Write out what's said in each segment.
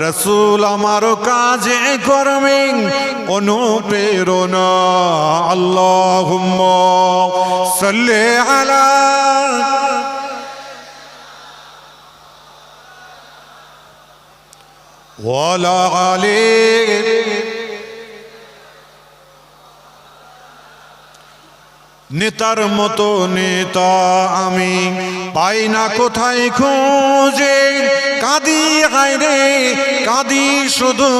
রসুল আমার কাজে কর্মে অনুপ্রেরণা। আল্লাহ সাল্লে আলা ওয়ালা আলে নেতার মতো নেতা আমি। পাই না কোথায় খোঁজে। কাঁদি হায় রে, কাঁদি শুধু।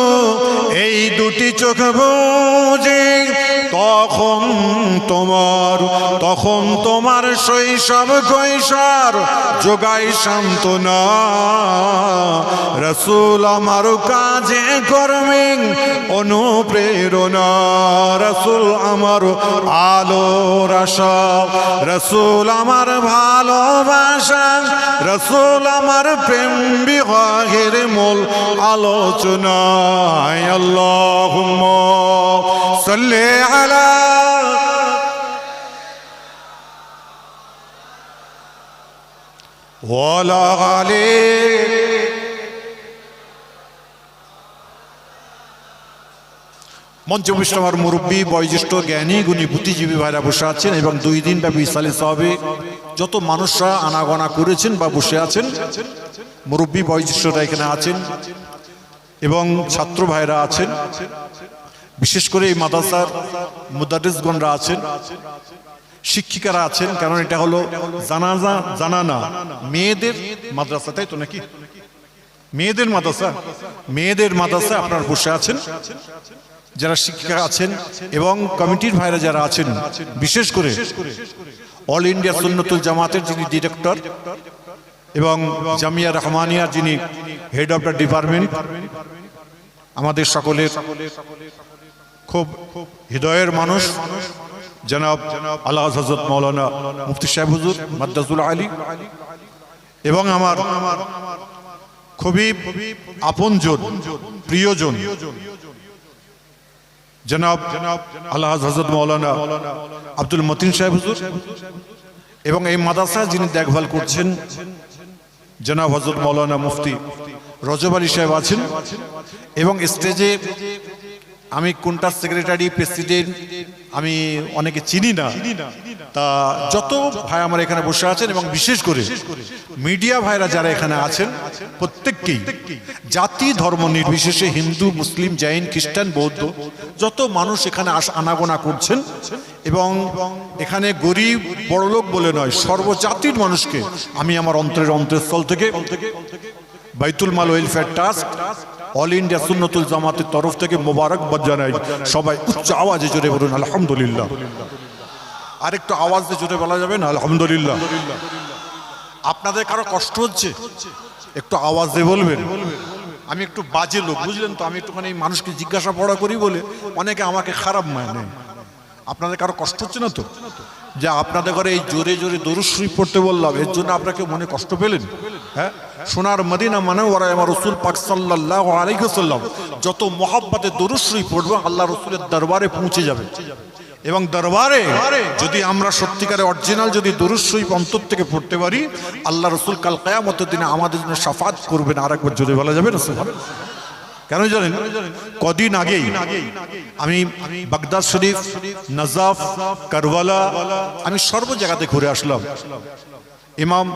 এই দুটি চোখ বোঝে। তখন তোমার তখন তোমার শৈশব কৈশোর যোগাই সান্ত্বনা। রসুল আমার কাজে কর্মে অনুপ্রেরণা। রসুল আমার আলোর আশা রসুল আমার ভালোবাসা রসুল আমার প্রেম বিবাহের মূল আলোচনায়। আল্লাহ মঞ্চবিষ্ট আমার মুরব্বী, বয়োজ্যেষ্ঠ, জ্ঞানী, গুণী, বুদ্ধিজীবী ভাইরা বসে আছেন এবং দুই দিন ব্যাপী ইসালে সাহাবে যত মানুষরা আনাগোনা করেছেন বা বসে আছেন, মুরব্বী, বয়োজ্যেষ্ঠরা এখানে আছেন এবং ছাত্র ভাইরা আছেন। বিশেষ করে এই মাদ্রাসার মুদারিসগণরা আছেন, শিক্ষিকারা আছেন, কারণ এটা হলো জানাজা, জানানা। মেয়েদের মাদ্রাসা, তাই তো নাকি? মেয়েদের মাদ্রাসা। মেয়েদের মাদ্রাসা আপনারা বসে আছেন। যারা শিক্ষিকা আছেন এবং কমিটির ভাইরা যারা আছেন, বিশেষ করে অল ইন্ডিয়া সুন্নতুল জামাতের যিনি ডিরেক্টর এবং জামিয়া রহমানিয়ার যিনি হেড অফ দ্য ডিপার্টমেন্ট আমাদের সকলের খুব হৃদয়ের মানুষ, জনাব আল্লাহ হজরত মৌলানা মুফতি সাহেব হুজুর মাদ্দাজুল আলী এবং আমার খুবই আপনজন, প্রিয়জন। জনাব আল্লাহ হজরত মৌলানা আব্দুল মতিন সাহেব হুজুর এবং এই মাদাসা যিনি দেখভাল করছেন, জনাব হজরত মৌলানা মুফতি রজব আলী সাহেব আছেন এবং স্টেজে আমি কোনটা সেক্রেটারি প্রেসিডেন্ট আমি অনেকে চিনি না। তা যত ভাই আমার এখানে বসে আছেন এবং বিশেষ করে মিডিয়া ভাইরা যারা এখানে আছেন, প্রত্যেককেই, জাতি ধর্ম নির্বিশেষে হিন্দু, মুসলিম, জৈন, খ্রিস্টান, বৌদ্ধ, যত মানুষ এখানে আনাগোনা করছেন এবং এখানে গরিব, বড়লোক বলে নয়, সর্বজাতির মানুষকে আমি আমার অন্তরের অন্তরস্থল থেকে Baitul Mal Welfare Trust All India Sunnatul জামাতের তরফ থেকে মোবারকবাদ জানাই। সবাই উচ্চ আওয়াজে জোরে বলুন, আলহামদুলিল্লাহ। আরেকটু আওয়াজ দিয়ে জোরে বলা যাবে না, আলহামদুলিল্লাহ। আপনাদের কারও কষ্ট হচ্ছে? একটু আওয়াজ দিয়ে বলবেন। আমি একটু বাজে লোক, বুঝলেন তো? আমি একটুখানি মানুষকে জিজ্ঞাসা পড়া করি বলে অনেকে আমাকে খারাপ মানে। আপনাদের কারও কষ্ট হচ্ছে না তো? যে আপনাদের ঘরে এই জোরে জোরে দরুশ্রী পড়তে বললাম, এর জন্য আপনাকে মনে কষ্ট পেলেন? হ্যাঁ? সোনার মদিনা মানে ওরা আমার রসুল পাক সাল্লাহ আলাইসাল্লাম যত মহাব্বাতে দরুশ্রী পড়ব, আল্লাহ রসুলের দরবারে পৌঁছে যাবে। এবং দরবারে যদি আমরা সত্যিকারে অরিজিনাল যদি দরুশ্রী অন্তর থেকে পড়তে পারি, আল্লাহ রসুল কাল কেয়ামতের দিনে আমাদের জন্য সাফাত করবেন। আর একবার বলা যাবে না কেন জানেন? কদিন আগেই আমি বাগদাদ শরীফ, নজাফ, কারবালা, আমি সর্ব জায়গাতে ঘুরে আসলাম। ইমাম,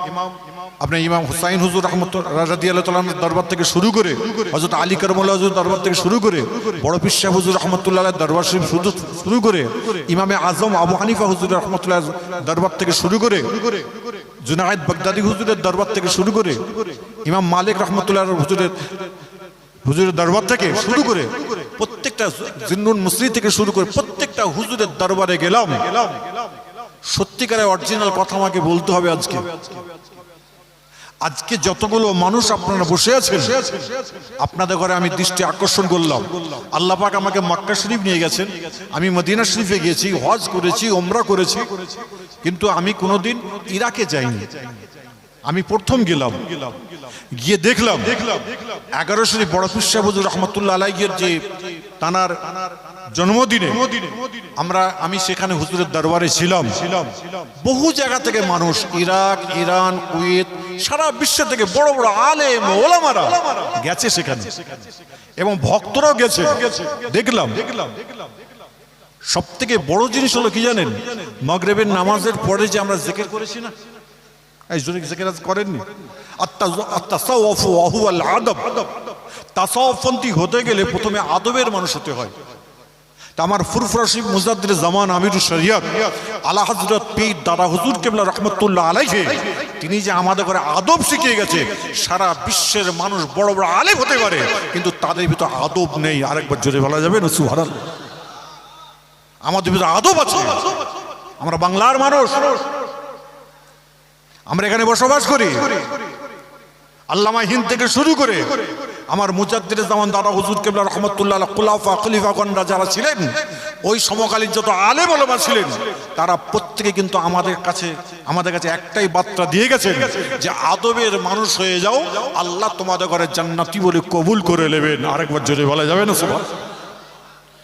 আপনার ইমাম হুসাইন হুজুর রহমত রাজি আল্লাহ দরবার থেকে শুরু করে হজরত আলী করমুল্লাহ হুজুর দরবার থেকে শুরু করে, বড় পিসা হুজুর রহমতুল্লাহ দরবার শরীফ শুরু শুরু করে, ইমামে আজম আবু হানিফা হুজুর রহমতুল্লাহ দরবার থেকে শুরু করে, জুনায়েদ বাগদাদি হুজুরের দরবার থেকে শুরু করে, ইমাম মালিক রহমতুল্লাহ হুজুরের হুজুরের দরবার থেকে শুরু করে প্রত্যেকটা জিন্নুন মুসরি থেকে শুরু করে প্রত্যেকটা হুজুরের দরবারে গেলাম। সত্যিকারের অরিজিনাল কথা আমাকে বলতে হবে আজকে। আজকে যতগুলো মানুষ আপনারা বসে আছেন আপনাদের ঘরে আমি দৃষ্টি আকর্ষণ করলাম। আল্লাহ পাক আমাকে মক্কা শরীফ নিয়ে গেছেন। আমি মদিনা শরীফে গিয়েছি হজ করেছি ওমরা করেছি। কিন্তু আমি কোনোদিন ইরাকে যাইনি। আমি প্রথম গেলাম। গিয়ে দেখলাম এগারো শরীফ বড় রহমতুল্লাহ আলাইয়ের যে তানার জন্মদিনে আমরা আমি সেখানে হুজুরের দরবারে ছিলাম। বহু জায়গা থেকে মানুষ ইরাক ইরান কুয়েত সারা বিশ্ব থেকে বড় বড় আলেম ওলামারা গেছে সেখানে। এবং ভক্তরাও গেছে। দেখলাম। সব থেকে বড় জিনিস হলো কি জানেন? মগরেবের নামাজের পরে যে আমরা জেকের করেছি না এই জন্য জেকের আজ করেননি? আদব। তাসাওয়াফপন্থী হতে গেলে প্রথমে আদবের মানুষ হতে হয়। তা আমার ফুরফুরাশিব মুজাদ্দির জামান আমিরুল শরিয়ত, আলা হজরত পীর দাদা হুজুর কেবলা রহমতুল্লাহ আলাইহে, তিনি যে আমাদের ঘরে আদব শিখিয়ে গেছে, সারা বিশ্বের মানুষ বড় বড় আলেম হতে পারে, কিন্তু তাদের ভিতর আদব নেই। আরেকবার জোরে বলা যাবে না? সুহারাল আমাদের ভিতরে আদব আছে। আমরা বাংলার মানুষ। আমরা এখানে বসবাস করি। আল্লামা হিন্দ থেকে শুরু করে আমার মুজাদ্দির জামান দাদা হুজুর কেবলা রহমতুল্লাহ কুলাফা খলিফাগণরা যারা ছিলেন, ওই সমকালীন যত আলেম ওলামা ছিলেন, তারা প্রত্যেকে কিন্তু আমাদের কাছে আমাদের কাছে একটাই বার্তা দিয়ে গেছেন যে আদবের মানুষ হয়ে যাও, আল্লাহ তোমাদের ঘরে জান্নাতি বলে কবুল করে নেবেন। আরেকবার জোরে বলা যাবে না সুভাষ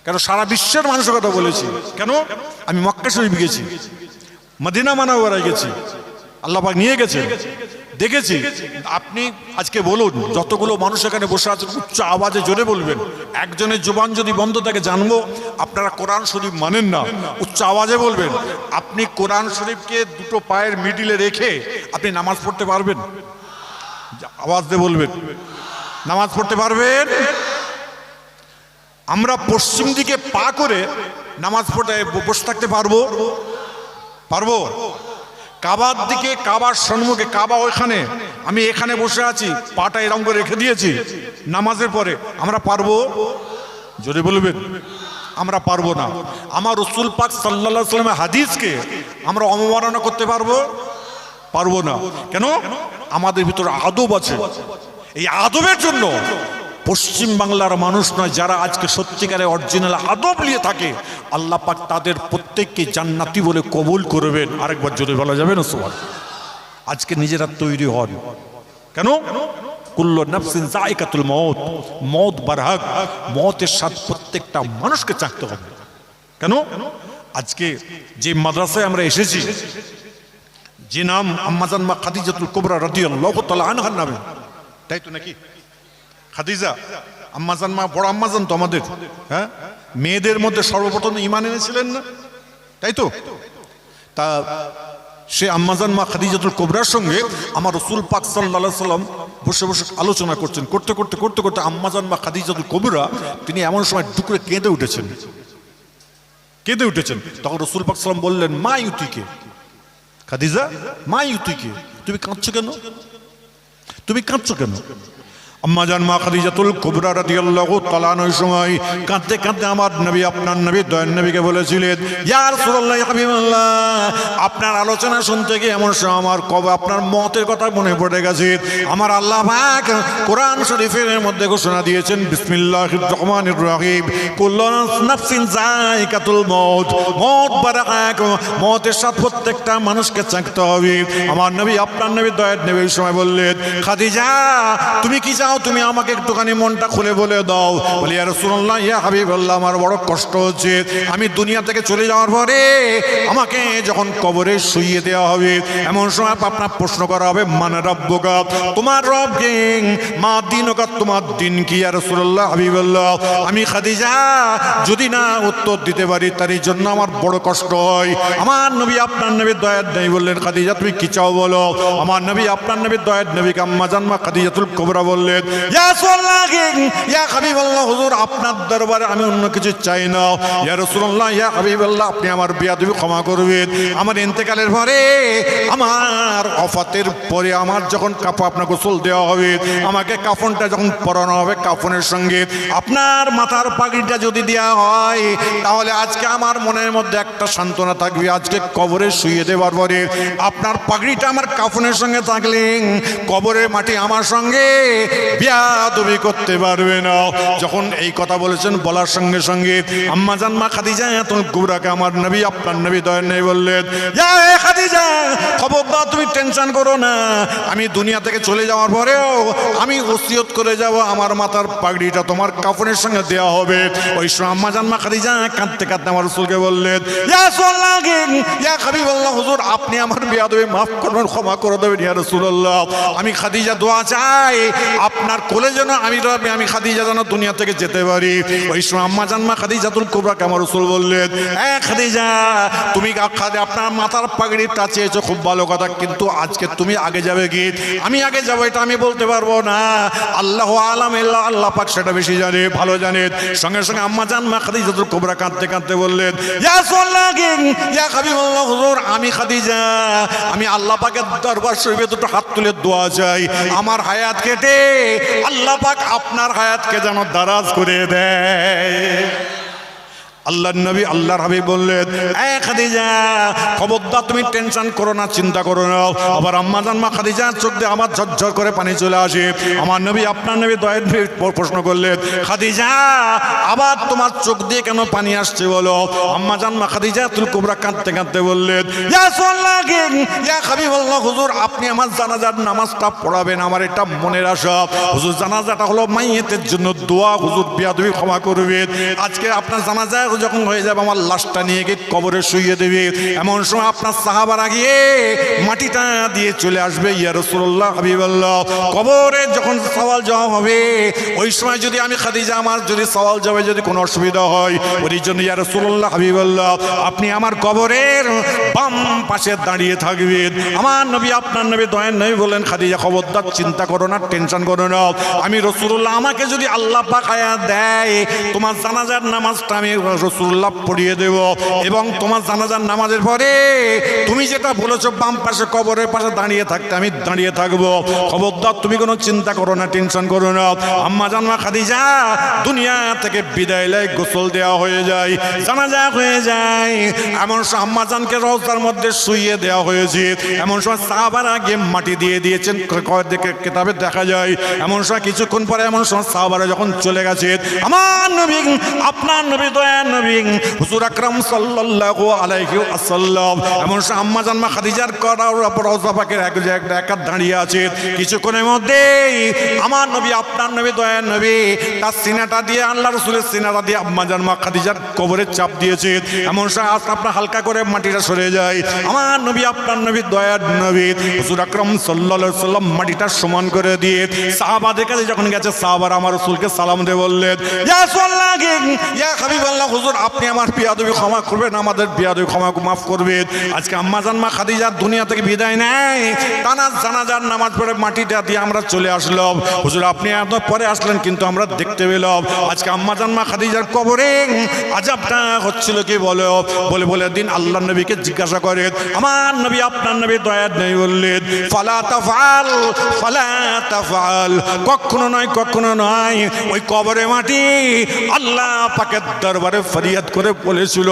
কেন সারা বিশ্বের মানুষের কথা বলেছি। কেন? আমি মক্কা শরীফ গেছি, মদিনা মানাওয়ারায় গেছি। আল্লাহ পাক নিয়ে গেছে। দেখেছি। আপনি আজকে বলুন, যতগুলো মানুষ এখানে বসে আছেন, উচ্চ আওয়াজে জোরে বলবেন। একজনের জবান যদি বন্ধ থাকে, জানব আপনারা কোরআন শরীফ মানেন না। উচ্চ আওয়াজে বলবেন, আপনি কোরআন শরীফকে দুটো পায়ের মিডিলে রেখে আপনি নামাজ পড়তে পারবেন? আওয়াজ দিয়ে বলবেন। নামাজ পড়তে পারবেন? আমরা পশ্চিম দিকে পা করে নামাজ পড়তে বসে থাকতে পারব? পারব? কাবার দিকে, কাবার সম্মুখে কাবা ওইখানে। আমি এখানে বসে আছি, পাটা এরম করে রেখে দিয়েছি। নামাজের পরে আমরা পারব? জোরে বলবেন? আমরা পারব না। আমার রসুল পাক সাল্লা সাল্লামের হাদিসকে আমরা অবমাননা করতে পারব? পারব না। কেন? আমাদের ভিতরে আদব আছে। এই আদবের জন্য পশ্চিম বাংলার মানুষ নয়, যারা আজকে সত্যিকারে অরিজিনাল আদব নিয়ে থাকে, আল্লাহ পাক তাদের প্রত্যেককে জান্নাতি বলে কবুল করবেন। আরেকবার জোরে বলা যাবে না সবার আজকে নিজেরা তৈরি হন। কেন? কুল্ল মত মতের সাথে প্রত্যেকটা মানুষকে হবে। কেন? আজকে যে আমরা এসেছি, যে নাম নামে, তাই তো নাকি? খাদিজা আম্মাজান মা, বড় আম্মাজান তো আমাদের হ্যাঁ? মেয়েদের মধ্যে সর্বপ্রথম ইমান এনেছিলেন না? তাই তো? তা সে আম্মাজান মা খাদিজাতুল কোবরার সঙ্গে আমার রসুল পাক সাল্লাহ সাল্লাম বসে বসে আলোচনা করছেন। করতে করতে করতে করতে আম্মাজান মা খাদিজাতুল কোবরা তিনি এমন সময় ডুকরে কেঁদে উঠেছেন। কেঁদে উঠেছেন। তখন রসুল পাক সাল্লাম বললেন, মা ইউতিকে খাদিজা, মা ইউতিকে তুমি কাঁদছো কেন? তুমি কাঁদছো কেন? আম্মাজান মা খাদিজাতুল কুবরা রাদিয়াল্লাহু তাআলা ওই সময় কাঁদতে কাঁদতে আমার নবী, আপনার নবী দয়ান নবীকে বলেছিলেন, ইয়া রাসূলুল্লাহ হাবিবাল্লাহ, আপনার আলোচনা শুনতে গিয়ে এমন সময় আমার কবে আপনার মতের কথা মনে পড়ে গেছে। আমার আল্লাহ পাক কোরআন শরীফের মধ্যে ঘোষণা দিয়েছেন, বিসমিল্লাহির রহমানির রহিম কুল্লু নাফসিন যায়কাতুল মউত মত বারাক মতের সাথে প্রত্যেকটা মানুষকে চাকতে হবে। আমার নবী, আপনার নবী, দয়ার নবী সময় বললেন, খাদিজা, তুমি কি চাও তুমি আমাকে একটুখানি মনটা খুলে বলে দাও। বলি আর শুনল্লাহ ইয়া হাবিবাল্লাহ, আমার বড় কষ্ট হচ্ছে। আমি দুনিয়া থেকে চলে যাওয়ার পরে আমাকে যখন কবরে শুইয়ে দেওয়া হবে, এমন সময় আপনার প্রশ্ন করা হবে মানে রব্বগা তোমার রব কে? মা দিন তোমার দিন কি আর রসুল্লাহ হাবিবাল্লাহ? আমি খাদিজা, যদি না উত্তর দিতে পারি তার জন্য আমার বড় কষ্ট হয়। আমার নবী আপনার নবী দয়ার নেই বললেন, খাদিজা, তুমি কি চাও বলো? আমার নবী আপনার নবী দয়ার নবী কাম্মা জানমা খাদিজাতুল কোবরা বললেন, ইয়া হাবিবাল্লাহ, হুজুর, আপনার দরবারে আমি অন্য কিছু চাই না। ইয়া রাসূলুল্লাহ, ইয়া হাবিবাল্লাহ, আপনি আমার বিয়াদবি ক্ষমা করবেন। আমার ইন্তেকালের পরে, আমার অফাতের পরে আমার যখন কাপড় আপনার গোসল দেওয়া হবে, আমাকে কাফনটা যখন পরানো হবে, কাফনের সঙ্গে আপনার মাথার পাগড়িটা যদি দেওয়া হয়, তাহলে আজকে আমার মনের মধ্যে একটা সান্ত্বনা থাকবে। আজকে কবরে শুয়ে দেওয়ার পরে আপনার পাগড়িটা আমার কাফনের সঙ্গে থাকলে, কবরের মাটি আমার সঙ্গে বিয়াদবি করতে পারবে না। যখন এই কথা বলেছেন, বলার সঙ্গে সঙ্গে আম্মা জান, মা খাদিজা তুমি গুবরাকে আমার নবী, আপনার নবী দয়ের নেই বললেন, "ইয়া এ খাদিজা, খবরদার তুমি টেনশন করো না। আমি দুনিয়া থেকে চলে যাওয়ার পরেও আমি ওসিয়ত করে যাব আমার মাথার পাগড়িটা তোমার কাপড়ের সঙ্গে দেওয়া হবে। ওই সময় আম্মা জান মা খাদিজা কাঁদতে কাঁদতে আমার রসুলকে বললেন আপনি আমার বিয়াদবে মাফ করবেন, ক্ষমা করে দেবেন, ইয়া রাসূলুল্লাহ। আমি খাদিজা দোয়া চাই, আপনার কোলে যেন আমি আমি খাদিজা যেন দুনিয়া থেকে যেতে পারি। ওই সময় আম্মা জান মা খাদিজাতুল কুবরা আমার রসুল বললেন হ্যাঁ খাদিজা, তুমি আপনার মাথার পাগড়িটা চেয়েছো খুব ভালো কথা, কিন্তু আজকে তুমি আগে যাবে গীত আমি আগে যাব, এটা আমি বলতে পারব না। আল্লাহ আলাম আল্লাহ পাক সেটা বেশি জানে, ভালো জানে। সঙ্গে সঙ্গে আম্মা জান মা খাদি যত কোবরা কাঁদতে কাঁদতে বললেন আমি খাদিজা, আমি আল্লাহ পাকের দরবার শরীফে দুটো হাত তুলে দোয়া চাই। আমার হায়াত কেটে, আল্লাহ পাক আপনার হায়াতকে যেন দারাজ করে দেয়। আল্লাহ নবী আল্লাহর হাবিব বললেন, এ খাদিজা, খবরদার তুমি টেনশন করো না, চিন্তা করো না। আবার আম্মা জান মা খাদিজা চোখ দিয়ে আমার ঝরঝর করে পানি চলে আসে। আমার নবী, আপনার নবী দয়ের প্রশ্ন করলেন, খাদিজা, আবার তোমার চোখ দিয়ে কেন পানি আসছে বলো? আম্মা জান মা খাদিজা তুল কোবরা কাঁদতে কাঁদতে বললেন হুজুর, আপনি আমার জানাজার নামাজটা পড়াবেন, আমার এটা মনের আশা। হুজুর, জানাজাটা হলো মাইয়েতের জন্য দোয়া, হুজুর, বিয়াদবি ক্ষমা করবেন। আজকে আপনার জানাজা যখন হয়ে যাবে, আমার লাশটা নিয়ে গিয়ে কবরে শুয়ে দেবে। এমন সময় আপনার সাহাবার গিয়ে মাটিটা দিয়ে চলে আসবে, ইয়া রসুল্লাহ হাবিবাল্লাহ। কবরে যখন সওয়াল জবাব হবে, ওই সময় যদি আমি খাদিজা, আমার যদি সওয়াল জবাবে যদি কোনো অসুবিধা হয় ওই জন্য, ইয়া রসুল্লাহ হাবিবাল্লাহ, আপনি আমার কবরের বাম পাশে দাঁড়িয়ে থাকবেন আমার নবী, আপনার নবী দয়ের নবী বলেন খাদিজা খবরদার, চিন্তা করো না, টেনশন করো না। আমি রসুল্লাহ আমাকে যদি আল্লাহ পাক আয়া দেয়, তোমার জানাজার নামাজটা আমি রসুল্লাহ পড়িয়ে দেব। এবং তোমার জানাজার নামাজের পরে তুমি যেটা বলেছ, বাম পাশে কবরের পাশে দাঁড়িয়ে থাকতে আমি দাঁড়িয়ে থাকব। খবরদার, তুমি কোনো চিন্তা করো না, টেনশন করো না। আম্মা জানমা খাদিজা, দুনিয়া থেকে বিদায় লাই গোসল দেওয়া হয়ে যায়, জানাজা হয়ে যায়। এমন আম্মা জানকে রওজার মধ্যে শুইয়ে দেওয়া হয়েছে। এমন সময় সাহাবার আগে মাটি দিয়ে দিয়েছেন, ক- দেখে কেতাবে দেখা যায়, এমন সময় কিছুক্ষণ পরে এমন সময় সাহাবারা যখন চলে গেছে, আমার নবী, আপনার নবী দয়ার নবী, হুজুর আকরাম সাল্লাল্লাহু আলাইহি ওয়াসাল্লাম। এমন সময় আম্মা জানমা খাদিজার করার উপর রওজা এক জায়গায় একা দাঁড়িয়ে আছে। কিছুক্ষণের মধ্যেই আমার নবী, আপনার নবী দয়া নবী। তার সিনাটা দিয়ে, আল্লাহ রসুলের সিনাটা দিয়ে আম্মা জানমা খাদিজার কবরে চাপ দিয়েছে। এমন সময় আপনার হালকা করে মাটিটা সরে যায় আমার নবী, আপনার নবী, দয়ার নবী, হুজুর আকরাম সাল্লাল্লাহু সাল্লাম মাটিটা সমান করে দিয়ে সাহাবাদের কাছে যখন গেছে, সাহাবার আমার রসুলকে সালাম দিয়ে বললেন, ইয়া হাবিবাল্লাহ, হুজুর, আপনি আমার বিয়াদবি ক্ষমা করবেন, আমাদের বিয়াদবি ক্ষমা মাফ করবেন। আজকে আম্মা জানমা খাদিজার দুনিয়া থেকে বিদায় নেয়। টানা জানাজার নামাজ পড়ে মাটিটা দিয়ে আমরা চলে আসলাম। হুজুর, আপনি এত পরে আসলেন, কিন্তু আমরা দেখতে পেলাম, আজকে আম্মা জানমা খাদিজার কবরে আজাবটা হচ্ছিল কি বলো? বলে বলে, দিন আল্লাহ নবীকে জিজ্ঞাসা করে, আমার নবী, আপনার নবী দয়ার নেই বললেন ফালা তাফাল ফালা তাফাল কখনো নয় কখনো নয়, ওই কবরে মাটি আল্লাহ পাকের দরবারে ফরিয়াদ করে বলেছিল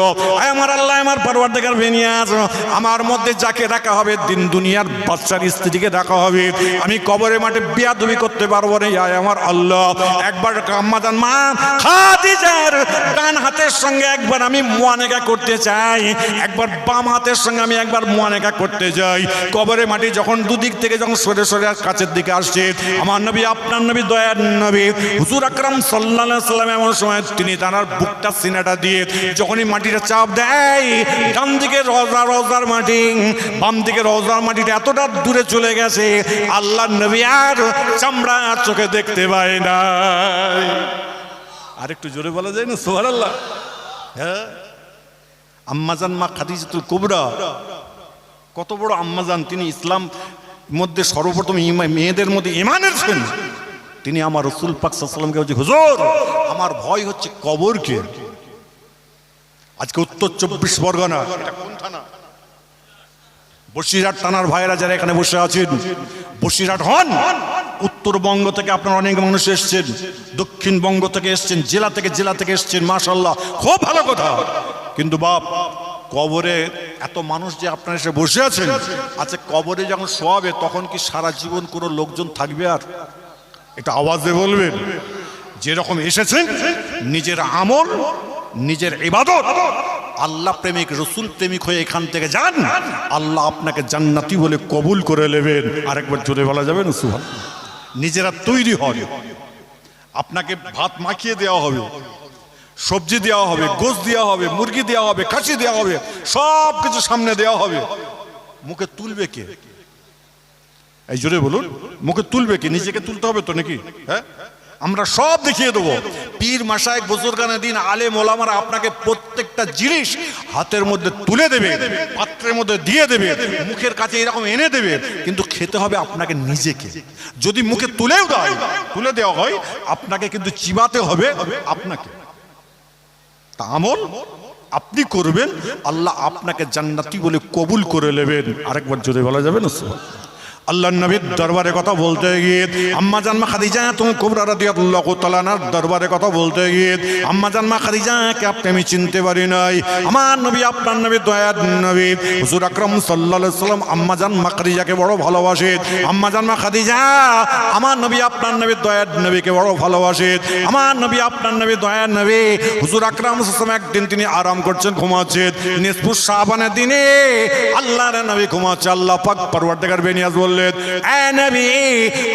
আমার আল্লাহ, আমার পরবার দেখার বেনিয়াস আমার মধ্যে যাকে রাখা হবে, দিন দুনিয়ার বাচ্চার স্ত্রীকে রাখা হবে। আমি কবরে মাঠে বিয়াদবি করতে পারব না, আয় আমার আল্লাহ। একবার আম্মাদান মা খাদিজার ডান হাতের সঙ্গে একবার আমি মুয়ানেকা করতে চাই, একবার বাম হাতের সঙ্গে আমি একবার মুয়ানেকা করতে যাই। কবরে মাটি যখন দুদিক থেকে যখন সরে সরে কাছের দিকে আসছে, আমার নবী, আপনার নবী, দয়ার নবী, হুজুর আকরাম সাল্লাল্লাহু সাল্লাম এমন সময় তিনি তার বুকটা সিনাটা দিয়ে যখনই মাটিটা চাপ দেয়, ডান দিকে রোজা, রোজার মাটি, বাম দিকে রোজার মাটিটা এতটা দূরে চলে গেছে আল্লাহ নবী আর চামড়া চোখে দেখতে পায় না আর একটু জোরে বলা যায় না? সোহার আল্লাহ হ্যাঁ? আম্মাজান মা খাদিজাতুল কুবরা। কত বড় আম্মাজান, তিনি ইসলাম মধ্যে সর্বপ্রথম মেয়েদের মধ্যে ইমানের ছিলেন তিনি আমার রসুল পাক সাল্লামকে বলছে, হুজুর, আমার ভয় হচ্ছে কবরকে। আজকে উত্তর চব্বিশ পরগনা। থানা? বসিরহাট থানার ভাইয়েরা যারা এখানে বসে আছেন, বসিরহাট হন। উত্তরবঙ্গ থেকে আপনার অনেক মানুষ এসছেন, দক্ষিণবঙ্গ থেকে এসছেন, জেলা থেকে জেলা থেকে এসছেন মাশাল্লাহ খুব ভালো কথা। কিন্তু বাপ, কবরে এত মানুষ যে আপনার এসে বসে আছেন আচ্ছা কবরে যখন শোয়াবে তখন কি সারা জীবন কোনো লোকজন থাকবে আর? এটা আওয়াজে বলবেন। যেরকম এসেছেন নিজের আমল, নিজের ইবাদত। আল্লাহ প্রেমিক, রসুল প্রেমিক হয়ে এখান থেকে যান, আল্লাহ আপনাকে জান্নাতি বলে কবুল করে নেবেন। আরেকবার জোরে বলা যাবে না সুহান নিজেরা তৈরি হন। আপনাকে ভাত মাখিয়ে দেওয়া হবে। সবজি দেওয়া হবে গোস দেওয়া হবে, মুরগি দেওয়া হবে, খাসি দেওয়া হবে সব কিছু সামনে দেওয়া হবে। মুখে তুলবে কে? এই জোরে বলুন, মুখে তুলবে কি? নিজেকে তুলতে হবে তো নাকি? হ্যাঁ? আমরা সব দেখিয়ে দেবো। পীর মাসায় বুজুর্গানে দিন আলে মোলামারা আপনাকে প্রত্যেকটা জিনিস হাতের মধ্যে তুলে দেবে, পাত্রের মধ্যে দিয়ে দেবে, মুখের কাছে এরকম এনে দেবে, কিন্তু খেতে হবে আপনাকে নিজেকে। যদি মুখে তুলেও দেয়, তুলে দেওয়া হয়, আপনাকে কিন্তু চিবাতে হবে আপনাকে। তা আমল আপনি করবেন, আল্লাহ আপনাকে জান্নাতি বলে কবুল করে নেবেন আরেকবার জোরে বলা যাবে না। আল্লাহ নবীর দরবারে কথা বলতে গিয়ে, আম্মা জানমা খাদিজা তুমি কুবরা রাদিয়াল্লাহু তাআলার দরবারে কথা বলতে গিয়ে, আম্মা জানমা খাদিজাকে আপনি আমি চিনতে পারি নাই। আমার নবী, আপনার নবী, দয়ার নবী, হুজুর আকরাম আলাইহি সাল্লাম আম্মা জানমা খাদিজাকে বড় ভালোবাসে। আম্মা জানমা খাদিজা, আমার নবী, আপনার নবী, দয়ার নবীকে বড় ভালোবাসে। আমার নবী, আপনার নবী, দয়ার নবী, হুজুর আকরাম সাল্লাম একদিন তিনি আরাম করছেন ঘুমাচ্ছেন নিসফুস শাবানের দিনে আল্লাহর নবী ঘুমাচ্ছে, আল্লাহ পাক পরওয়ারদিগার বেনিয়াজ বললেন নবী,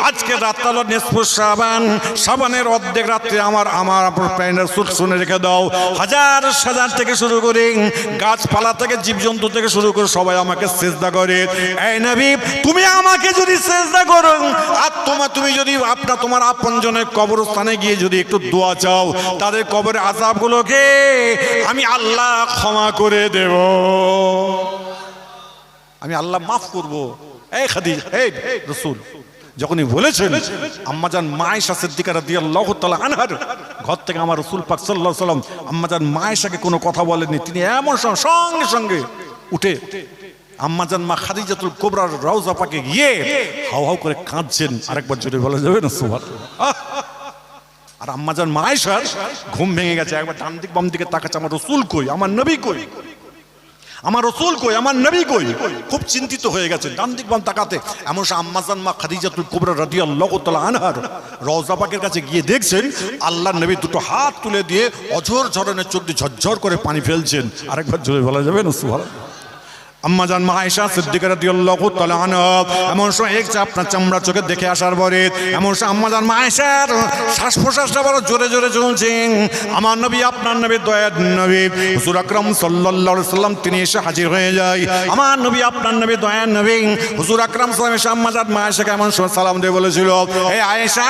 আজকে রাত হলো নিসফুস শাবান শাবানের অর্ধেক রাত্রে আমার আমার প্যান্ডের সুট শুনে রেখে দাও। হাজার হাজার থেকে শুরু করে, গাছপালা থেকে, জীবজন্তু থেকে শুরু করে সবাই আমাকে সেজদা করে। এই তুমি আমাকে যদি সেজদা করো, আর তোমার তুমি যদি আপনার তোমার আপনজনের কবরস্থানে গিয়ে যদি একটু দোয়া চাও, তাদের কবরের আজাবগুলোকে আমি আল্লাহ ক্ষমা করে দেব। আমি আল্লাহ মাফ করব। এই খাদিজ, এই রসুল যখনই বলেছেন, আম্মাজান মায়েশা সিদ্দিকা রাদিয়াল্লাহু তাআলা আনহার, ঘর থেকে আমার রসুল পাক আলাইহি সাল্লাম আম্মাজান মায়েশাকে কোনো কথা বলেননি, তিনি এমন সঙ্গে সঙ্গে উঠে আম্মাজান মা খাদিজাতুল কোবরার রওজা পাকে গিয়ে হাউ হাউ করে কাঁদছেন। আরেকবার জোরে বলা যাবে না? সুবহানাল্লাহ। আর আম্মাজান মায়েশার ঘুম ভেঙে গেছে। একবার ডান দিক বাম দিকে তাকাচ্ছে, আমার রসুল কই? আমার নবী কই? আমার রসুল কই, আমার নবী কই? খুব চিন্তিত হয়ে গেছে ডান দিক বাম তাকাতে। এমন আম্মাজান মা খাদিজাতুল কুবরা রাদিয়াল্লাহু তাআলা আনহার রওজা পাকের কাছে গিয়ে দেখছেন, আল্লাহর নবী দুটো হাত তুলে দিয়ে অঝর ঝরনের চোখ দিয়ে ঝরঝর করে পানি ফেলছেন। আরেকবার জোরে বলা যাবে না, সুবহানাল্লাহ। আম্মা জান মায়েশা সিদ্দিকা রাদিয়াল্লাহু তাআলা আনহা, এমন সময় এক আপনার চামড়া চোখে দেখে আসার পরে, এমন সময় আম্মা জান মায়েশার শ্বাস প্রশ্বাসটা বড় জোরে জোরে চলছে আমার নবী, আপনার নবী, দয়ার নবী, হুজুর আকরাম সাল্লাল্লাহু আলাইহি সাল্লাম তিনি এসে হাজির হয়ে যায়। আমার নবী, আপনার নবী, দয়ার নবী, হুজুর আকরাম সাল্লাম এসে আম্মা জান মায়েশাকে এমন সময় সালাম দিয়ে বলেছিল, হে আয়েশা,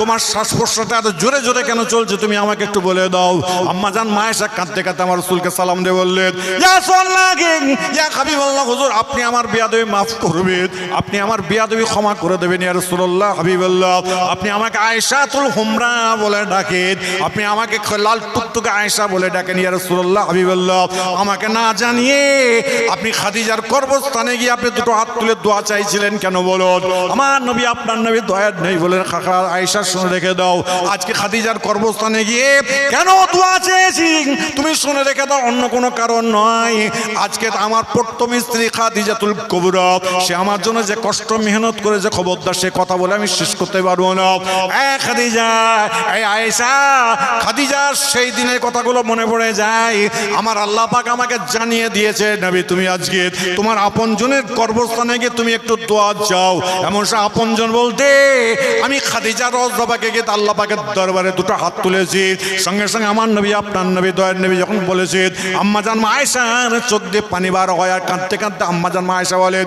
তোমার শ্বাস প্রশ্বাসটা এত জোরে জোরে কেন চলছে? তুমি আমাকে একটু বলে দাও। আম্মা জান মায়েশা কাঁদতে কাঁদতে আমার রাসূলকে সালাম দিয়ে বললেন, ইয়া সাল্লাল্লাহু ইয়া হাবিবাল্লাহ হুজুর, আপনি আমার বিয়াদবি মাফ করবেন আপনি আমার বিয়াদবি ক্ষমা করে দেবেন, ইয়া রাসূলুল্লাহ, হাবিবাল্লাহ। আপনি আমাকে আয়েশাতুল হুমরা বলে ডাকেন, আপনি আমাকে লাল টুকটুকে আয়েশা বলে ডাকেন, ইয়া রাসূলুল্লাহ, হাবিবাল্লাহ। আমাকে না জানিয়ে আপনি খাদিজার কর্মস্থানে গিয়ে আপনি দুটো হাত তুলে দোয়া চাইছিলেন কেন বলুন? আমার নবী, আপনার নবী দয়ার নেই বলেন খাখা আয়েশা শুনে রেখে দাও। আজকে খাদিজার কর্মস্থানে গিয়ে কেন দোয়া চেয়েছি তুমি শুনে রেখে দাও, অন্য কোনো কারণ নয়। আজকে আমার প্রথম স্ত্রী খাদিজাতুল কবুরা, সে আমার জন্য যে কষ্ট মেহনত করে যে খবরদার সে কথা বলে আমি শেষ করতে পারব না। এ খাদিজা এই আয়েশা খাদিজার সেই দিনের কথাগুলো মনে পড়ে যায়। আমার আল্লাহ পাক আমাকে জানিয়ে দিয়েছে, নবী, তুমি আজকে তোমার আপনজনের কর্মস্থানে গিয়ে তুমি একটু দোয়া যাও এমন সে আপনজন বলতে, আমি খাদিজা রজবাকে গিয়ে আল্লাহ পাকের দরবারে দুটো হাত তুলেছি। সঙ্গে সঙ্গে আমার নবী, আপনার নবী, দয়ার নবী যখন বলেছে, আম্মা জান মায়েশার চোখ দিয়ে পানি বার কাঁদতে কাঁদতে আম্মা জান মায়েশা বলেন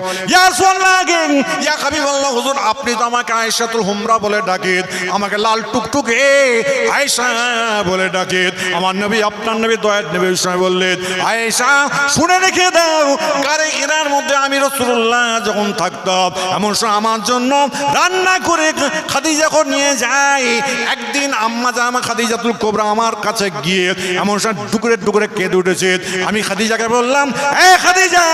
আপনি তো আমাকে আয়েশাতুল হুমরা বলে ডাকেন, আমাকে লাল টুকটুকে আয়েশা বলে ডাকেন, আমার নবী, আপনার নবী দয়ার নবী সময় বললেন, আয়েশা, শুনে রেখে দাও গারে হিরার মধ্যে আমি রসুল্লাহ যখন থাকতাম, এমন সময় আমার জন্য রান্না করে খাদিজা করে নিয়ে যাই একদিন আম্মা জামা খাদিজাতুল কোবরা আমার কাছে গিয়ে, এমন সময় টুকরে টুকরে কেঁদে উঠেছে, আমি খাদিজাকে বললাম, এ খাদিজা খাদিজা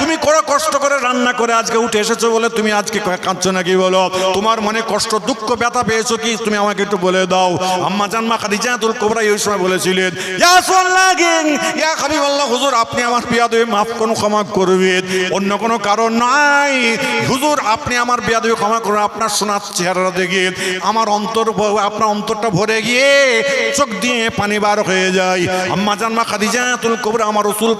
তুমি কষ্ট করে রান্না করে আজকে উঠে এসেছ বলে তুমি আজকে কাঁদছো নাকি বলো? তোমার মনে কষ্ট, দুঃখ, ব্যথা পেয়েছ কি? তুমি আমাকে একটু বলে দাও। আম্মা জানমা কোবরা এই সময় বলেছিলেন হুজুর আপনি আমার বিয়াদবে মাফ কোনো ক্ষমা করবেন। অন্য কোনো কারণ নাই। হুজুর আপনি আমার ক্ষমা আপনার সোনার চেহারা দেখে আমার অন্তর আপনার অন্তরটা ভরে গিয়ে চোখ দিয়ে পানি বার হয়ে যায়। আম্মা জানমা খাদিজা তুল কোবরা আমার রসুল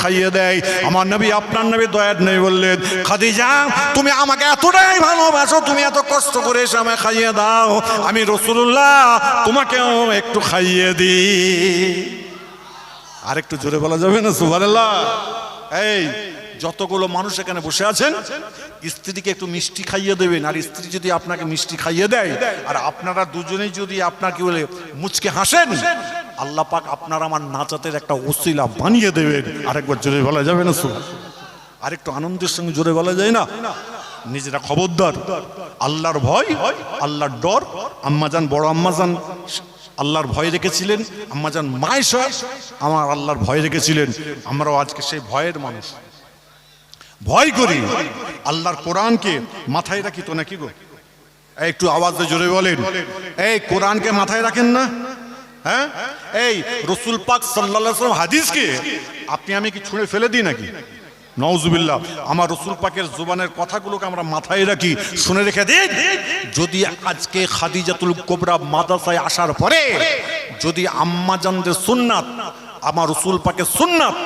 খাইয়ে দেয় আমার নবী, আপনার নবী দয়ার নেই বললেন, খাদিজা, তুমি আমাকে এতটাই ভালোবাসো, তুমি এত কষ্ট করে এসে আমায় খাইয়ে দাও। আমি রসুল্লাহ তোমাকেও একটু খাইয়ে দিই। আর একটু জোরে বলা যাবে না, সুবহানাল্লাহ? এই, যতগুলো মানুষ এখানে বসে আছেন, স্ত্রীকে একটু মিষ্টি খাইয়ে দেবেন, আর স্ত্রী যদি আপনাকে মিষ্টি খাইয়ে দেয়, আর আপনারা দুজনেই যদি আপনার কি বলে মুচকে হাসেন আল্লাহ পাক আপনার আমার নাচাতের একটা ওসিলা বানিয়ে দেবেন আরেকবার জোরে বলা যাবে না সুবহান আরেকটু আনন্দের সঙ্গে জোরে বলা যায় না? নিজেরা খবরদার। আল্লাহর ভয়, আল্লাহর ডর। আম্মাজান বড় আম্মাজান, আল্লাহর ভয় রেখেছিলেন। আম্মাজান মায়েশা আমার আল্লাহর ভয় রেখেছিলেন। আমরাও আজকে সেই ভয়ের মানুষ। ভয় করি। আল্লাহর কোরআনকে মাথায় রাখি তো নাকি গো? একটু আওয়াজে জোরে বলেন। এই কোরআনকে মাথায় রাখেন না? হ্যাঁ? এই রসুল পাক ওয়াসাল্লাম হাদিসকে আপনি আমি কি ছুঁড়ে ফেলে দিই নাকি? নওজুবিল্লাহ আমার রসুল পাকের জোবানের কথাগুলোকে আমরা মাথায় রাখি, শুনে রেখে দিন। যদি আজকে খাদিজাতুল কোবরা মাদ্রাসায় আসার পরে যদি আম্মাজানদের সুন্নাত, আমার রসুল পাকের সুন্নাত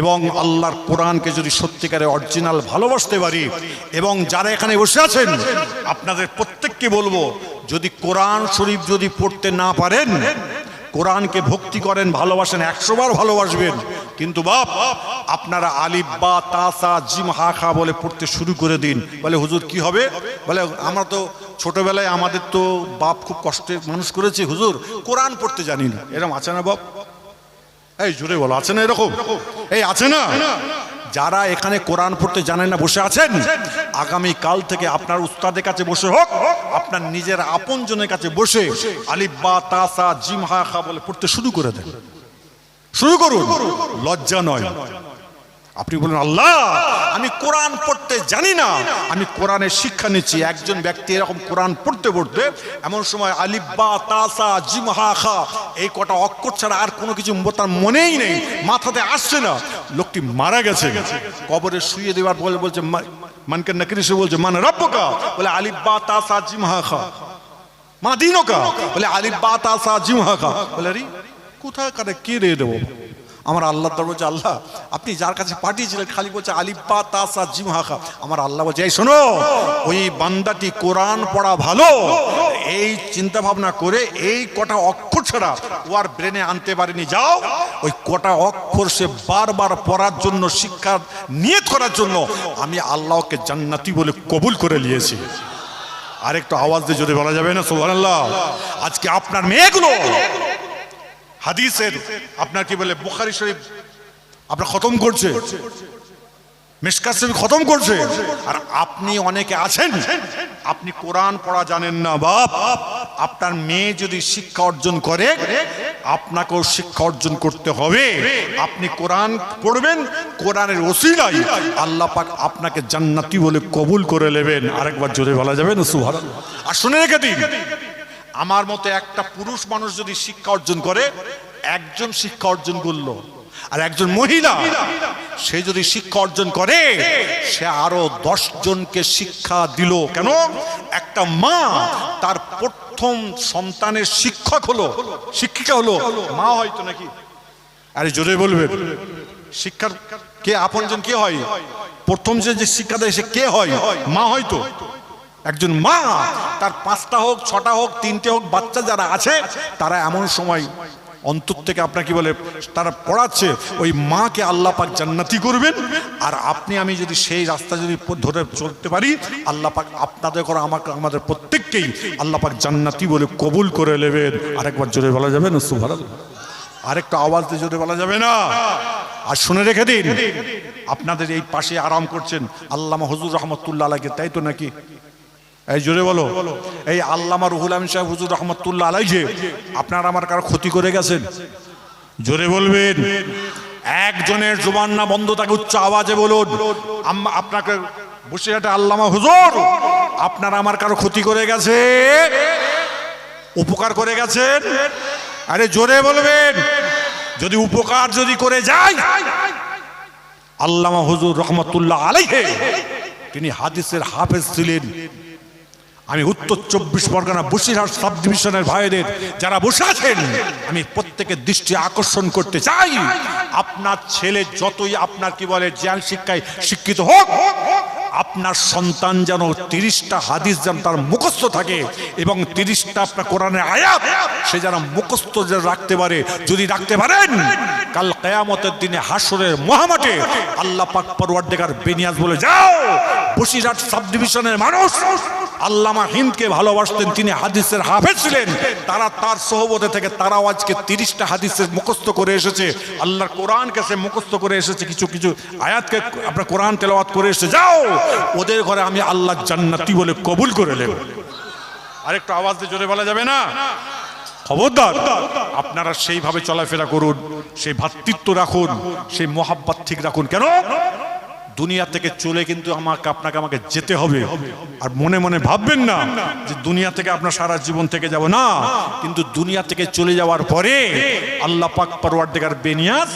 এবং আল্লাহর কোরআনকে যদি সত্যিকারে অরিজিনাল ভালোবাসতে পারি এবং যারা এখানে বসে আছেন, আপনাদের প্রত্যেককে বলব, যদি কোরআন শরীফ যদি পড়তে না পারেন কোরআনকে ভক্তি করেন, ভালোবাসেন, একশো বার ভালোবাসবেন। কিন্তু বাপ, আপনারা আলিফ, বা তাসা জিম, হা, খা বলে পড়তে শুরু করে দিন। বলে, হুজুর, কি হবে? বলে, আমরা তো ছোটবেলায় আমাদের তো বাপ খুব কষ্টে মানুষ করেছে, হুজুর। কোরআন পড়তে জানি না। এরকম আছে না বাপ? এই জোরে বলো, আছে না এরকম? এই আছে না? যারা এখানে কোরআন পড়তে জানেন না, বসে আছেন, আগামী কাল থেকে আপনার উস্তাদের কাছে বসে হোক, আপনার নিজের আপনজনের কাছে বসে আলিব্বা তাসা জিমহা খা বলে পড়তে শুরু করে দেন। শুরু করুন। লজ্জা নয়। আপনি বলেন, আল্লাহ, আমি কোরআন পড়তে জানি না। আমি কোরআনের শিক্ষা নিচ্ছি। একজন ব্যক্তি এরকম কোরআন পড়তে পড়তে এমন সময় আলিব্বা তাসা জিমহা খা, এই কটা অক্ষর ছাড়া আর কোনো কিছু তার মনেই নেই, মাথাতে আসছে না। লোকটি মারা গেছে। কবরে শুয়ে দেওয়ার বলে বলছে মানকে নাকরি সে বলছে, মান রব্বকা? বলে আলিব্বা তাসা জিমহা খা। মা, দিনকা? বলে আলিব্বা তাসা জিমহা খা। বলে রি কোথায় কারে কে রে দেবো? আমার আল্লাহ দর বলছে আল্লাহ, আপনি যার কাছে পাঠিয়েছিলেন, খালি বলছে আলিব্বা তাসা জিমহাখা আমার আল্লাহ বলছে, এই শোনো, ওই বান্দাটি কোরআন পড়া ভালো, এই চিন্তা ভাবনা করে এই কটা অক্ষর ছাড়া ও আর ব্রেনে আনতে পারেনি। যাও, ওই কটা অক্ষর সে বারবার পড়ার জন্য শিক্ষা নিয়ত করার জন্য, আমি আল্লাহকে জান্নাতি বলে কবুল করে নিয়েছি। আরেকটু আওয়াজ দিয়ে যদি বলা যাবে না? সুবহানাল্লাহ। আজকে আপনার মেয়েগুলো হাদিসের, আপনার কি বলে, বুখারি শরীফ আপনার খতম করছে। মিসকাত শরীফ খতম করছে। আর আপনি অনেকে আছেন, আপনি কোরআন পড়া জানেন না বাপ। আপনার মেয়ে যদি শিক্ষা অর্জন করে, আপনাকেও শিক্ষা অর্জন করতে হবে। আপনি কোরআন পড়বেন, কোরআনের ওসিলাই আল্লাহ পাক আপনাকে জান্নাতি বলে কবুল করে নেবেন। আরেকবার জোরে বলা যাবে না আর শুনে রেখে দিন আমার মতো একটা পুরুষ মানুষ যদি শিক্ষা অর্জন করে, একজন শিক্ষা অর্জন করল আর একজন মহিলা, সে যদি শিক্ষা অর্জন করে, সে আরও দশ জনকে শিক্ষা দিল। কেন? একটা মা তার প্রথম সন্তানের শিক্ষক হলো। শিক্ষিকা হলো। মা হয়তো নাকি? আরে জোরে বলবে শিক্ষার কে? আপনজন কে হয়? প্রথম যে শিক্ষা দেয় সে কে হয়? মা হয়তো। একজন মা, তার পাঁচটা হোক, ছটা হোক, তিনটে হোক, বাচ্চা যারা আছে, তারা এমন সময় অন্তর থেকে আপনার কি বলে, তারা পড়াচ্ছে, ওই মাকে আল্লাহ পাক জান্নাতি করবেন। আর আপনি, আমি যদি সেই রাস্তা যদি ধরে চলতে পারি, আল্লাহ পাক আপনাদের করে আমাকে, আমাদের প্রত্যেককেই আল্লাহ পাক জান্নাতি বলে কবুল করে নেবেন। আরেকবার জোরে বলা যাবে না? সুভার আরেকটা আওয়াজ দিয়ে জোরে বলা যাবে না? আর শুনে রেখে দিন। আপনাদের এই পাশে আরাম করছেন। আল্লামা হুজুর রহমতুল্লাহ আলাইকে, তাই তো নাকি? এই জোরে বলো। এই আল্লামা রুহুল আমিন সাহেব হুজুর রহমতুল্লাহ আলাইকে আপনার আমার কারও ক্ষতি করে গেছেন? জোরে বলবেন। একজনের জোবান না বন্ধ, তাকে উচ্চ আওয়াজে বলুন। আপনাকে বসে একটা আল্লামা হুজুর। আপনার আমার কারও ক্ষতি করে গেছে উপকার করে গেছেন? আরে জোরে বলবেন। যদি উপকার যদি করে যায়, আল্লামা হুজুর রহমতুল্লাহ আলাইহে, তিনি হাদিসের হাফেজ ছিলেন। আমি উত্তর চব্বিশ পরগনা বসিরহাট সাব ডিভিশনের ভাইদের যারা বসে আছেন, আমি প্রত্যেকের দৃষ্টি আকর্ষণ করতে চাই। আপনার ছেলে যতই আপনার, কি বলে, জ্ঞান শিক্ষায় শিক্ষিত হোক আপনার সন্তান যেন তিরিশটা হাদিস যেন তার মুখস্থ থাকে এবং তিরিশটা আপনার কোরআনের আয়াত সে যেন মুখস্থ যেন রাখতে পারে, যদি রাখতে পারেন, কাল কেয়ামতের দিনে হাসরের মহামাঠে আল্লাহ পাক পরওয়ার বেনিয়াজ বলে, যাও, বসিরহাট সাব ডিভিশনের মানুষ আল্লামা হিন্দকে ভালোবাসতেন, তিনি হাদিসের হাফেজ ছিলেন। তারা তার সহবতে থেকে তারাও আজকে তিরিশটা হাদিসের মুখস্থ করে এসেছে। আল্লাহর কোরআনকে সে মুখস্থ করে এসেছে, কিছু কিছু আয়াতকে আপনার কোরআন তেলাওয়াত করে এসে যাও ওদের ঘরে আমি আল্লাহ জান্নাতি বলে কবুল করে নেব। আরেকটু আওয়াজ দিয়ে জোরে বলা যাবে না? খবরদার, আপনারা সেইভাবে চলাফেরা করুন, সেই ভ্রাতৃত্ব রাখুন, সেই মোহাব্বত ঠিক রাখুন। কেন? দুনিয়া থেকে চলে কিন্তু আমাকে, আপনাকে আমাকে যেতে হবে। আর মনে মনে ভাববেন না যে দুনিয়া থেকে আপনার সারা জীবন থেকে যাব। না, কিন্তু দুনিয়া থেকে চলে যাওয়ার পরে আল্লাহ পাক পরওয়ার দেখার বেনিয়াজ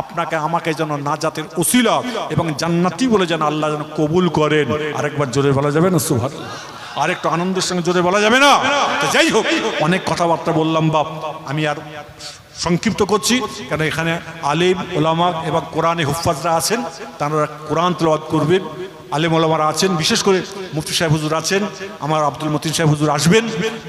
আপনাকে, আমাকে যেন নাজাতের ওসিলা এবং জান্নাতি বলে যেন আল্লাহ যেন কবুল করেন। আরেকবার জোরে বলা যাবে না? সুভার আর একটু আনন্দের সঙ্গে জোরে বলা যাবে না? যাই হোক, অনেক কথাবার্তা বললাম, বাপ। আমি আর সংক্ষিপ্ত করছি, কেন এখানে আলিম, ওলামা এবং কোরআনে হুফাজরা আছেন, তারা কোরআন তেলাওয়াত করবেন। আলিম ওলামারা আছেন, বিশেষ করে মুফতি সাহেব হুজুর আছেন, আমার আব্দুল মতিন সাহেব হুজুর আসবেন,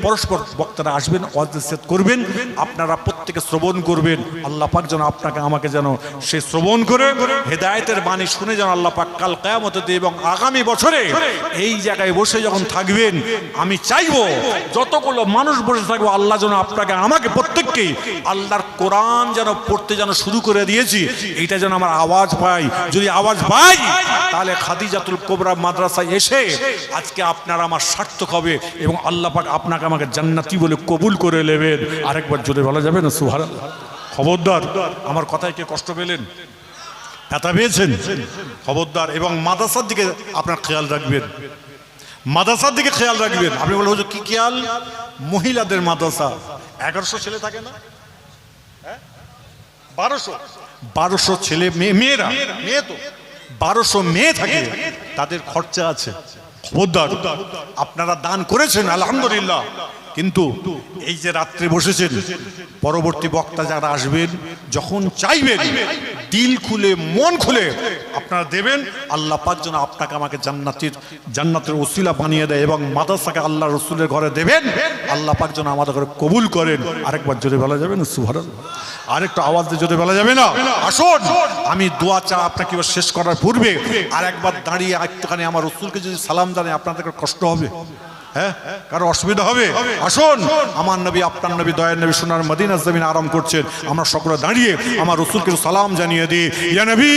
পরস্পর বক্তারা আসবেন ওয়াজেদ করবেন, আপনারা প্রত্যেকে শ্রবণ করবেন, আল্লাহ পাক যেন আপনাকে, আমাকে যেন সে শ্রবণ করে, হেদায়েতের বাণী শুনে যেন আল্লাহ পাক কাল কেয়ামতে এবং আগামী বছরে এই জায়গায় বসে যখন থাকবেন, আমি চাইব যতগুলো মানুষ বসে থাকব, আল্লাহ যেন আপনাকে, আমাকে প্রত্যেককেই আল্লাহর কোরআন যেন পড়তে যেন শুরু করে দিয়েছি, এইটা যেন আমার আওয়াজ পাই যদি আওয়াজ পাই, তাহলে খাদিজাতুল কোবরা মাদ্রাসায় এসে আজকে আপনার আমার সার্থক হবে এবং আল্লাহ পাক আপনাকে আমাকে জান্নাতি বলে কবুল করে নেবেন। আরেকবার জোরে বলা যাবে না? সুহার খবরদার, আমার কথায় কে কষ্ট পেলেন? ব্যথা পেয়েছেন? খবরদার, এবং মাদ্রাসার দিকে আপনার খেয়াল রাখবেন। মাদ্রাসার দিকে খেয়াল রাখবেন। আপনি বলে হুজুর, কি খেয়াল? মহিলাদের মাদ্রাসা। এগারোশো ছেলে থাকে না? হ্যাঁ? বারোশো? বারোশো ছেলে মেয়ে মেয়েরা? মেয়ে তো। বারোশো মেয়ে থাকে, তাদের খরচা আছে। খবরদার, আপনারা দান করেছেন, আলহামদুলিল্লাহ। কিন্তু এই যে রাত্রে বসেছেন, পরবর্তী বক্তা যারা আসবেন, যখন চাইবেন, দিল খুলে, মন খুলে আপনারা দেবেন, আল্লাহ পাক যেন আপনাকে আমাকে জান্নাতের জান্নাতের ওসিলা বানিয়ে দেয় এবং মাদ্রাসাকে আল্লাহ রসুলের ঘরে দেবেন, আল্লাহ পাক যেন আমাদের ঘরে কবুল করেন। আরেকবার জোরে বলা যাবেন সুভার আরেকটু আওয়াজ দিয়ে জোরে বলা যাবে না আসুন। আমি দোয়া চা আপনাকে এবার শেষ করার পূর্বে আর একবার দাঁড়িয়ে একটুখানি আমার রসুলকে যদি সালাম জানে আপনাদের কষ্ট হবে? হ্যাঁ? কারও অসুবিধা হবে? আসুন। আমার নবী আপনার নবী দয়ার নবী সোনার মদিনা জমিন আরাম করছেন। আমরা সকলে দাঁড়িয়ে আমার রসুলকে সালাম জানিয়ে দিই। ইয়া নবী!